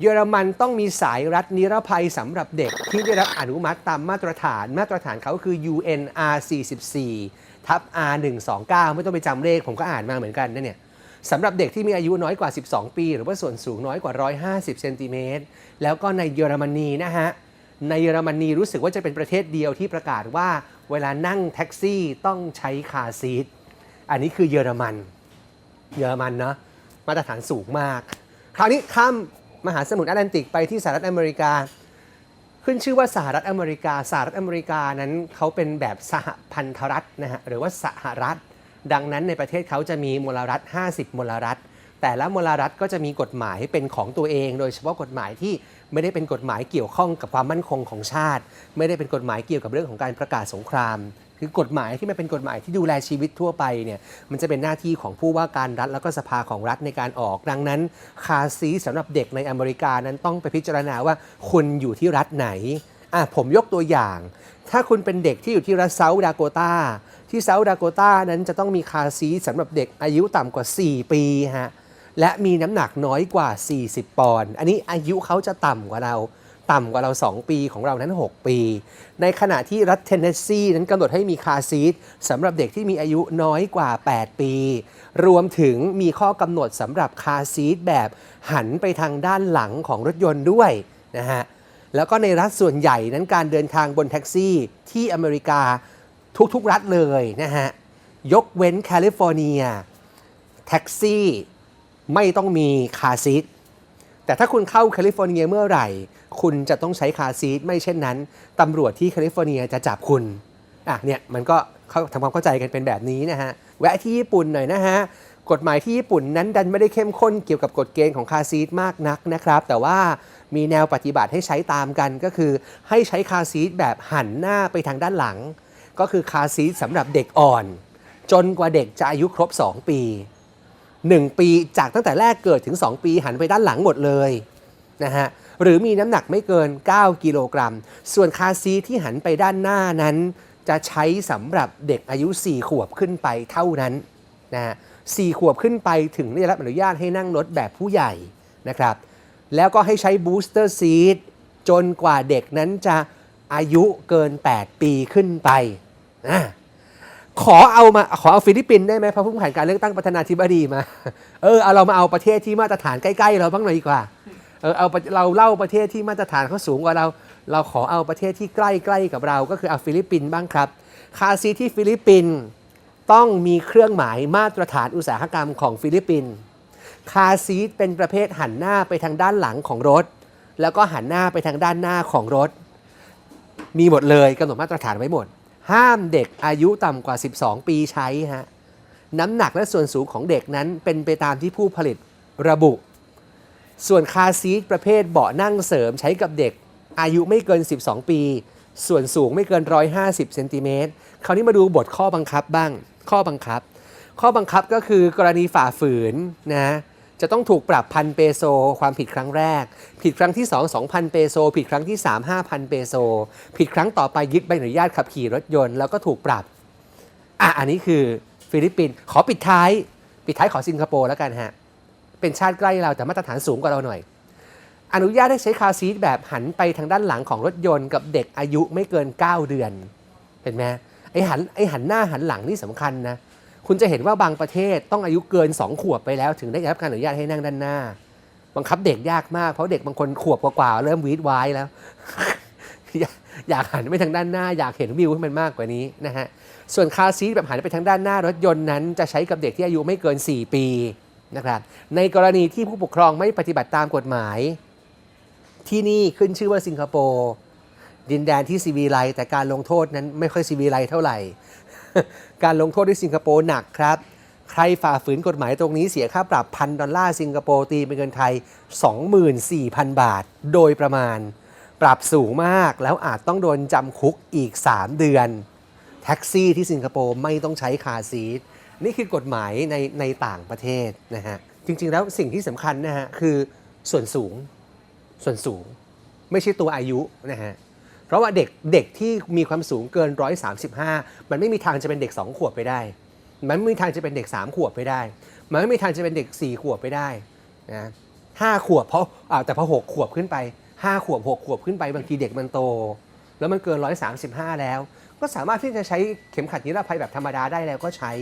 เยอรมันต้องมีสายรัดนิรภัยสำหรับเด็กที่ได้รับอนุมัติตามมาตรฐาน มาตรฐานเขาคือ UNR 44ทับ R 129ไม่ต้องไปจำเลขผมก็อ่านมาเหมือนกันนะเนี่ยสำหรับเด็กที่มีอายุน้อยกว่า 12 ปี หรือว่าส่วนสูงน้อยกว่า 150เซนติเมตรแล้วก็ในเยอรมนีนะฮะ ในเยอรมนีรู้สึกว่าจะเป็นประเทศเดียวที่ประกาศว่า เวลานั่งแท็กซี่ต้องใช้คาซีทอันนี้คือเยอรมัน เยอรมันเนาะมาตรฐานสูงมาก คราวนี้ข้าม มหาสมุทรแอตแลนติกไปที่สหรัฐอเมริกา ขึ้นชื่อว่าสหรัฐอเมริกา สหรัฐอเมริกานั้นเขาเป็นแบบสหพันธรัฐนะฮะหรือว่าสหรัฐ ดังนั้นในประเทศเขาจะมีมลรัฐ 50 มลรัฐ แต่ละมลรัฐก็จะมีกฎหมายเป็นของตัวเอง โดยเฉพาะกฎหมายที่ไม่ได้เป็นกฎหมายเกี่ยวข้องกับความมั่นคงของชาติ ไม่ได้เป็นกฎหมายเกี่ยวกับเรื่องของการประกาศสงคราม คือกฎหมายที่มันเป็นกฎหมายที่ดูแลชีวิตทั่วไปเนี่ยมันจะเป็นหน้าที่ของผู้ว่าการรัฐแล้วก็สภาของรัฐในการออก ดังนั้น คาซีทสำหรับเด็กในอเมริกานั้นต้องไปพิจารณาว่าคุณอยู่ที่รัฐไหนอะผมยกตัวอย่าง ถ้าคุณเป็นเด็กที่อยู่ที่รัฐเซาท์ดาโกตาที่เซาท์ดาโกตานั้นจะต้องมีคาซีทสำหรับเด็กอายุต่ำกว่า 4 ปีฮะและมีน้ำหนักน้อยกว่า 40 ปอนด์อันนี้อายุเขาจะต่ำกว่าเรา ต่ำกว่าเรา 2 ปีของเรานั้น 6 ปี ในขณะที่รัฐเทนเนสซีนั้นกำหนดให้มีคาซีทสำหรับเด็กที่มีอายุน้อยกว่า 8 ปี รวมถึงมีข้อกำหนดสำหรับคาซีทแบบหันไปทางด้านหลังของรถยนต์ด้วยนะฮะแล้วก็ในรัฐส่วนใหญ่นั้นการเดินทางบนแท็กซี่ที่อเมริกาทุกๆรัฐเลยนะฮะยกเว้นแคลิฟอร์เนีย แท็กซี่ไม่ต้องมีคาซีท แต่ถ้าคุณเข้าแคลิฟอร์เนียเมื่อไหร่ คุณจะต้องใช้คาซีทไม่เช่นนั้นตำรวจที่แคลิฟอร์เนียจะจับคุณอะเนี่ยมันก็เขาทำความเข้าใจกันเป็นแบบนี้นะฮะแวะที่ญี่ปุ่นหน่อยนะฮะกฎหมายที่ญี่ปุ่นนั้นดันไม่ได้เข้มข้นเกี่ยวกับกฎเกณฑ์ของคาซีทมากนักนะครับ แต่ว่ามีแนวปฏิบัติให้ใช้ตามกันก็คือ ให้ใช้คาซีทแบบหันหน้าไปทางด้านหลัง ก็คือคาซีทสำหรับเด็กอ่อน จนกว่าเด็กจะอายุครบ 2 ปี 1 ปีจากตั้งแต่แรกเกิดถึง 2 ปีหันไปด้านหลังหมดเลยนะฮะหรือมีน้ำหนักไม่เกิน 9 กิโลกรัม ส่วนคาซีที่หันไปด้านหน้านั้น จะใช้สำหรับเด็กอายุ 4 ขวบขึ้นไปเท่านั้นนะฮะสี่ขวบขึ้นไปถึงได้รับอนุญาตให้นั่งรถแบบผู้ใหญ่นะครับ แล้วก็ให้ใช้บูสเตอร์ซีทจนกว่าเด็กนั้นจะอายุเกิน 8 ปีขึ้นไปอะ ขอเอามาขอเอาฟิลิปปินส์ได้ไหมเพราะเพิ่งผ่านการเลือกตั้งประธานาธิบดีมา เออเอาเรามาเอาประเทศที่มาตรฐานใกล้ๆเราบ้างหน่อยดีกว่า เออเอาเราเล่าประเทศที่มาตรฐานเขาสูงกว่าเรา เราขอเอาประเทศที่ใกล้ๆกับเรา ก็คือเอาฟิลิปปินส์บ้างครับ คาซีที่ฟิลิปปินส์ต้องมีเครื่องหมายมาตรฐานอุตสาหกรรมของฟิลิปปินส์ คาซีทเป็นประเภทหันหน้าไปทางด้านหลังของรถ แล้วก็หันหน้าไปทางด้านหน้าของรถ มีหมดเลยกำหนดมาตรฐานไว้หมด ห้ามเด็กอายุต่ำกว่า 12 ปีใช้ฮะน้ำหนักและส่วนสูงของเด็กนั้นเป็นไปตามที่ผู้ผลิตระบุ ส่วนคาร์ซีทประเภทเบาะนั่งเสริมใช้กับเด็ก อายุไม่เกิน 12 ปี ส่วนสูงไม่เกิน 150เซนติเมตรคราวนี้มาดูบทข้อบังคับบ้าง ข้อบังคับ ข้อบังคับก็คือกรณีฝ่าฝืนนะ จะต้องถูกปรับพันเปโซ ความผิดครั้งแรก ผิดครั้งที่ 2 2,000 เปโซ ผิดครั้งที่ 3 5,000 เปโซ ผิดครั้งต่อไปยึดใบอนุญาตขับขี่รถยนต์ แล้วก็ถูกปรับ อะ อันนี้คือฟิลิปปินส์ขอปิดท้าย ปิดท้ายขอสิงคโปร์แล้วกันฮะ เป็นชาติใกล้เราแต่มาตรฐานสูงกว่าเราหน่อย อนุญาตให้ใช้คาซีทแบบหันไปทางด้านหลังของรถยนต์กับเด็กอายุไม่เกิน 9 เดือน เห็นไหมไอหันไอหันหน้าหันหลังนี่สำคัญนะ คุณจะเห็นว่าบางประเทศต้องอายุเกิน 2 ขวบไปแล้วถึงได้รับการอนุญาตให้นั่งด้านหน้า บังคับเด็กยากมากเพราะเด็กบางคนขวบกว่าๆเริ่มวีดไว้แล้ว อยากหันไปทางด้านหน้า อยากเห็นวิวให้มันมากกว่านี้นะฮะส่วนคาซีทแบบหันไปทางด้านหน้ารถยนต์นั้น จะใช้กับเด็กที่อายุไม่เกิน 4 ปีนะครับในกรณีที่ผู้ปกครองไม่ปฏิบัติตามกฎหมาย ที่นี่ขึ้นชื่อว่าสิงคโปร์ดินแดนที่ซีวีไลซ์แต่การลงโทษนั้นไม่ค่อยซีวีไลซ์เท่าไหร่ การลงโทษที่สิงคโปร์หนักครับ ใครฝ่าฝืนกฎหมายตรงนี้เสียค่าปรับพันดอลลาร์สิงคโปร์ตีเป็นเงินไทย 24,000 บาท โดยประมาณ ปรับสูงมากแล้วอาจต้องโดนจำคุกอีก 3 เดือน แท็กซี่ที่สิงคโปร์ไม่ต้องใช้คาซีทนี่คือกฎหมายในในต่างประเทศนะฮะจริง ๆ แล้วสิ่งที่สำคัญนะฮะคือส่วนสูงส่วนสูง ไม่ใช่ตัวอายุนะฮะ ราะว่าเด็กเด็กที่มีความสูงเกิน 135 มันไม่มีทางจะเป็นเด็ก 2 ขวบไปได้ มันไม่มีทางจะเป็นเด็ก 3 ขวบไปได้ มันไม่มีทางจะเป็นเด็ก 4 ขวบไปได้นะห้าขวบเพราะอ่าแต่พอหกขวบขึ้นไปห้าขวบหกขวบขึ้นไปบางทีเด็กมันโต แล้วมันเกินร้อยสามสิบห้าแล้ว ก็สามารถที่จะใช้เข็มขัดนิรภัยแบบธรรมดาได้แล้วก็ใช้